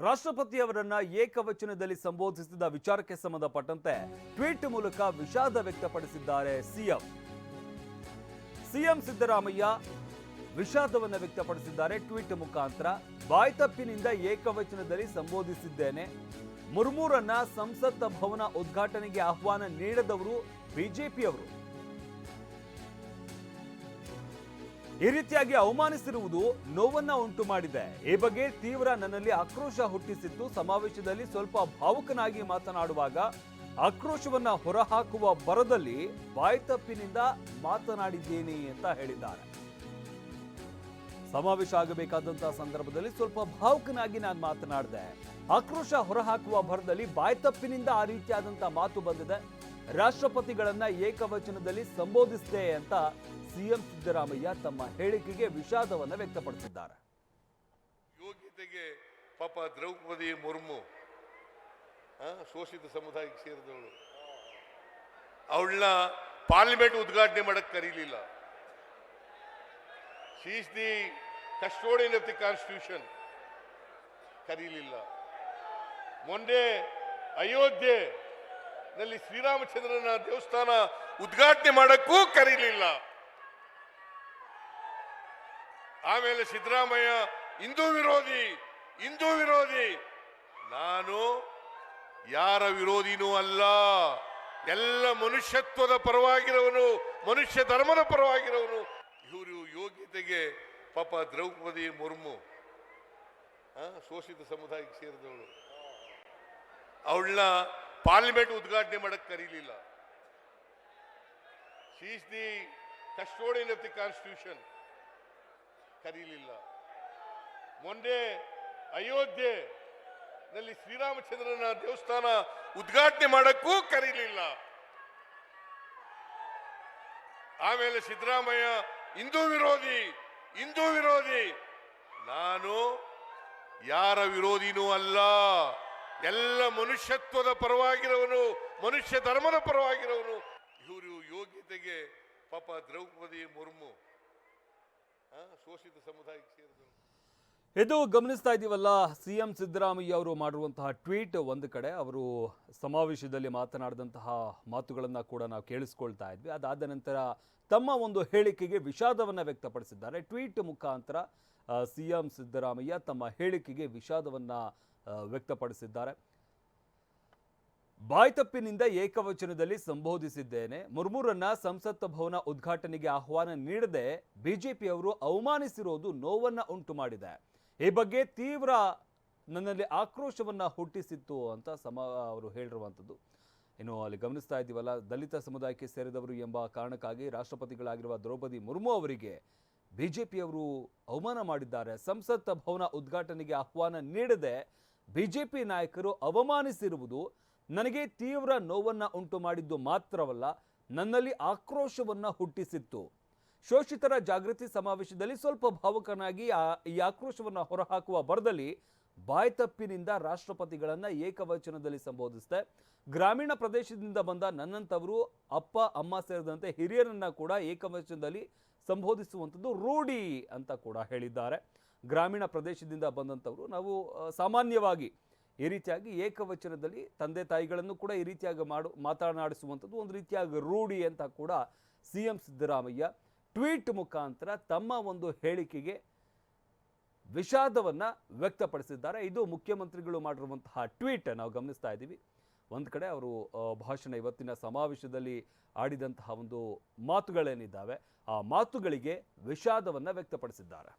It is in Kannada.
ರಾಷ್ಟ್ರಪತಿಯವರನ್ನ ಏಕವಚನದಲ್ಲಿ ಸಂಬೋಧಿಸಿದ ವಿಚಾರಕ್ಕೆ ಸಂಬಂಧಪಟ್ಟಂತೆ ಟ್ವೀಟ್ ಮೂಲಕ ವಿಷಾದ ವ್ಯಕ್ತಪಡಿಸಿದ್ದಾರೆ ಸಿಎಂ. ಸಿಎಂ ಸಿದ್ದರಾಮಯ್ಯ ವಿಷಾದವನ್ನು ವ್ಯಕ್ತಪಡಿಸಿದ್ದಾರೆ. ಟ್ವೀಟ್ ಮುಖಾಂತರ ಬಾಯ್ತಪ್ಪಿನಿಂದ ಏಕವಚನದಲ್ಲಿ ಸಂಬೋಧಿಸಿದ್ದೇನೆ. ಮುರ್ಮೂರನ್ನ ಸಂಸತ್ ಭವನ ಉದ್ಘಾಟನೆಗೆ ಆಹ್ವಾನ ನೀಡದವರು ಬಿಜೆಪಿಯವರು. ಈ ರೀತಿಯಾಗಿ ಅವಮಾನಿಸಿರುವುದು ನೋವನ್ನ ಉಂಟು ಮಾಡಿದೆ. ಈ ಬಗ್ಗೆ ತೀವ್ರ ನನ್ನಲ್ಲಿ ಆಕ್ರೋಶ ಹುಟ್ಟಿಸಿತ್ತು. ಸಮಾವೇಶದಲ್ಲಿ ಸ್ವಲ್ಪ ಭಾವುಕನಾಗಿ ಮಾತನಾಡುವಾಗ ಆಕ್ರೋಶವನ್ನ ಹೊರಹಾಕುವ ಬರದಲ್ಲಿ ಬಾಯ್ತಪ್ಪಿನಿಂದ ಮಾತನಾಡಿದ್ದೇನೆ ಅಂತ ಹೇಳಿದ್ದಾರೆ. ಸಮಾವೇಶ ಆಗಬೇಕಾದಂತಹ ಸಂದರ್ಭದಲ್ಲಿ ಸ್ವಲ್ಪ ಭಾವುಕನಾಗಿ ನಾನು ಮಾತನಾಡಿದೆ. ಆಕ್ರೋಶ ಹೊರಹಾಕುವ ಭರದಲ್ಲಿ ಬಾಯ್ತಪ್ಪಿನಿಂದ ಆ ರೀತಿಯಾದಂತಹ ಮಾತು ಬಂದಿದೆ. ರಾಷ್ಟ್ರಪತಿಗಳನ್ನ ಏಕವಚನದಲ್ಲಿ ಸಂಬೋಧಿಸಿದೆ ಅಂತ ಸಿಎಂ ಸಿದ್ದರಾಮಯ್ಯ ತಮ್ಮ ಹೇಳಿಕೆಗೆ ವಿಷಾದವನ್ನ ವ್ಯಕ್ತಪಡಿಸಿದ್ದಾರೆ. ಯೋಗ್ಯತೆಗೆ ಪಾಪ ದ್ರೌಪದಿ ಮುರ್ಮು ಶೋಷಿತ ಸಮುದಾಯಕ್ಕೆ ಸೇರಿದವಳು. ಅವಳನ್ನ ಪಾರ್ಲಿಮೆಂಟ್ ಉದ್ಘಾಟನೆ ಮಾಡಕ್ ಕರೀಲಿಲ್ಲ. She's the custodian of the constitution ಕರೀಲಿಲ್ಲ. ಮೊನ್ನೆ ಅಯೋಧ್ಯೆ ನಲ್ಲಿ ಶ್ರೀರಾಮಚಂದ್ರನ ದೇವಸ್ಥಾನ ಉದ್ಘಾಟನೆ ಮಾಡಕ್ಕೂ ಕರೀಲಿಲ್ಲ. ಆಮೇಲೆ ಸಿದ್ದರಾಮಯ್ಯ, ಹಿಂದೂ ವಿರೋಧಿ ಹಿಂದೂ ವಿರೋಧಿ, ನಾನು ಯಾರ ವಿರೋಧಿನೂ ಅಲ್ಲ. ಎಲ್ಲ ಮನುಷ್ಯತ್ವದ ಪರವಾಗಿರೋನು, ಮನುಷ್ಯ ಧರ್ಮದ ಪರವಾಗಿರೋನು ಇವರು ಯೋಗ್ಯತೆಗೆ ಪಾಪ ದ್ರೌಪದಿ ಮುರ್ಮು ಶೋಷಿತ ಸಮುದಾಯಕ್ಕೆ ಸೇರಿದವಳು. ಅವಳನ್ನ ಪಾರ್ಲಿಮೆಂಟ್ ಉದ್ಘಾಟನೆ ಮಾಡಕ್ ಕರೀಲಿಲ್ಲ. She's the custodian of the constitution ಕರೀಲಿಲ್ಲ. ಮೊನ್ನೆ ಅಯೋಧ್ಯೆ ನಲ್ಲಿ ಶ್ರೀರಾಮಚಂದ್ರನ ದೇವಸ್ಥಾನ ಉದ್ಘಾಟನೆ ಮಾಡಕ್ಕೂ ಕರೀಲಿಲ್ಲ. ಆಮೇಲೆ ಸಿದ್ದರಾಮಯ್ಯ ಹಿಂದೂ ವಿರೋಧಿ ಹಿಂದೂ ವಿರೋಧಿ. ನಾನು ಯಾರ ವಿರೋಧಿನೂ ಅಲ್ಲ. ಎಲ್ಲ ಮನುಷ್ಯತ್ವದ ಪರವಾಗಿರೋನು, ಮನುಷ್ಯ ಧರ್ಮದ ಪರವಾಗಿರೋನು. ಇವರು ಯೋಗ್ಯತೆಗೆ ಪಾಪ ದ್ರೌಪದಿ ಮುರ್ಮು ಶೋಷಿತ ಸಮುದಾಯಕ್ಕೆ ಸೇರಿದವರು. ಇದು ಗಮನಿಸ್ತಾ ಇದ್ದೀವಲ್ಲ ಸಿಎಂ ಸಿದ್ದರಾಮಯ್ಯ ಅವರು ಮಾಡಿರುವಂತಹ ಟ್ವೀಟ್ ಒಂದು ಕಡೆ, ಅವರು ಸಮಾವೇಶದಲ್ಲಿ ಮಾತನಾಡಿದಂತಹ ಮಾತುಗಳನ್ನು ಕೂಡ ನಾವು ಕೇಳಿಸ್ಕೊಳ್ತಾ ಇದ್ವಿ. ಅದಾದ ನಂತರ ತಮ್ಮ ಒಂದು ಹೇಳಿಕೆಗೆ ವಿಷಾದವನ್ನು ವ್ಯಕ್ತಪಡಿಸಿದ್ದಾರೆ. ಟ್ವೀಟ್ ಮುಖಾಂತರ ಸಿಎಂ ಸಿದ್ದರಾಮಯ್ಯ ತಮ್ಮ ಹೇಳಿಕೆಗೆ ವಿಷಾದವನ್ನು ವ್ಯಕ್ತಪಡಿಸಿದ್ದಾರೆ. ಬಾಯ್ತಪ್ಪಿನಿಂದ ಏಕವಚನದಲ್ಲಿ ಸಂಬೋಧಿಸಿದ್ದೇನೆ. ಮುರ್ಮುರನ್ನ ಸಂಸತ್ ಭವನ ಉದ್ಘಾಟನೆಗೆ ಆಹ್ವಾನ ನೀಡದೆ ಬಿಜೆಪಿಯವರು ಅವಮಾನಿಸಿರೋದು ನೋವನ್ನ ಉಂಟು ಮಾಡಿದೆ ಈ ಬಗ್ಗೆ ತೀವ್ರ ನನ್ನಲ್ಲಿ ಆಕ್ರೋಶವನ್ನ ಹುಟ್ಟಿಸಿತ್ತು ಅಂತ ಸಮ ಅವರು ಹೇಳಿರುವಂಥದ್ದು. ಇನ್ನು ಅಲ್ಲಿ ಗಮನಿಸ್ತಾ ಇದ್ದೀವಲ್ಲ, ದಲಿತ ಸಮುದಾಯಕ್ಕೆ ಸೇರಿದವರು ಎಂಬ ಕಾರಣಕ್ಕಾಗಿ ರಾಷ್ಟ್ರಪತಿಗಳಾಗಿರುವ ದ್ರೌಪದಿ ಮುರ್ಮು ಅವರಿಗೆ ಬಿಜೆಪಿಯವರು ಅವಮಾನ ಮಾಡಿದ್ದಾರೆ. ಸಂಸತ್ ಭವನ ಉದ್ಘಾಟನೆಗೆ ಆಹ್ವಾನ ನೀಡದೆ ಬಿಜೆಪಿ ನಾಯಕರು ಅವಮಾನಿಸಿರುವುದು ನನಗೆ ತೀವ್ರ ನೋವನ್ನ ಉಂಟು ಮಾಡಿದ್ದು ಮಾತ್ರವಲ್ಲ, ನನ್ನಲ್ಲಿ ಆಕ್ರೋಶವನ್ನ ಹುಟ್ಟಿಸಿತ್ತು. ಶೋಷಿತರ ಜಾಗೃತಿ ಸಮಾವೇಶದಲ್ಲಿ ಸ್ವಲ್ಪ ಭಾವುಕನಾಗಿ ಈ ಆಕ್ರೋಶವನ್ನ ಹೊರಹಾಕುವ ಬರದಲ್ಲಿ ಬಾಯ್ತಪ್ಪಿನಿಂದ ರಾಷ್ಟ್ರಪತಿಗಳನ್ನು ಏಕವಚನದಲ್ಲಿ ಸಂಬೋಧಿಸಿದೆ. ಗ್ರಾಮೀಣ ಪ್ರದೇಶದಿಂದ ಬಂದ ನನ್ನಂಥವರು ಅಪ್ಪ, ಅಮ್ಮ ಸೇರಿದಂತೆ ಹಿರಿಯರನ್ನ ಕೂಡ ಏಕವಚನದಲ್ಲಿ ಸಂಬೋಧಿಸುವಂಥದ್ದು ರೂಢಿ ಅಂತ ಕೂಡ ಹೇಳಿದ್ದಾರೆ. ಗ್ರಾಮೀಣ ಪ್ರದೇಶದಿಂದ ಬಂದಂಥವರು ನಾವು ಸಾಮಾನ್ಯವಾಗಿ ಈ ರೀತಿಯಾಗಿ ಏಕವಚನದಲ್ಲಿ ತಂದೆ ತಾಯಿಗಳನ್ನು ಕೂಡ ಈ ರೀತಿಯಾಗಿ ಮಾಡು, ಮಾತನಾಡಿಸುವಂಥದ್ದು ಒಂದು ರೀತಿಯಾಗಿ ರೂಢಿ ಅಂತ ಕೂಡ ಸಿ ಎಂ ಸಿದ್ದರಾಮಯ್ಯ ಟ್ವೀಟ್ ಮುಖಾಂತರ ತಮ್ಮ ಒಂದು ಹೇಳಿಕೆಗೆ ವಿಷಾದವನ್ನ ವ್ಯಕ್ತಪಡಿಸಿದ್ದಾರೆ. ಇದು ಮುಖ್ಯಮಂತ್ರಿಗಳು ಮಾಡಿರುವಂತಹ ಟ್ವೀಟ್ ನಾವು ಗಮನಿಸ್ತಾ ಇದ್ದೀವಿ. ಒಂದು ಕಡೆ ಅವರು ಭಾಷಣ ಇವತ್ತಿನ ಸಮಾವೇಶದಲ್ಲಿ ಆಡಿದಂತಹ ಒಂದು ಮಾತುಗಳೇನಿದ್ದಾವೆ, ಆ ಮಾತುಗಳಿಗೆ ವಿಷಾದವನ್ನ ವ್ಯಕ್ತಪಡಿಸಿದ್ದಾರೆ.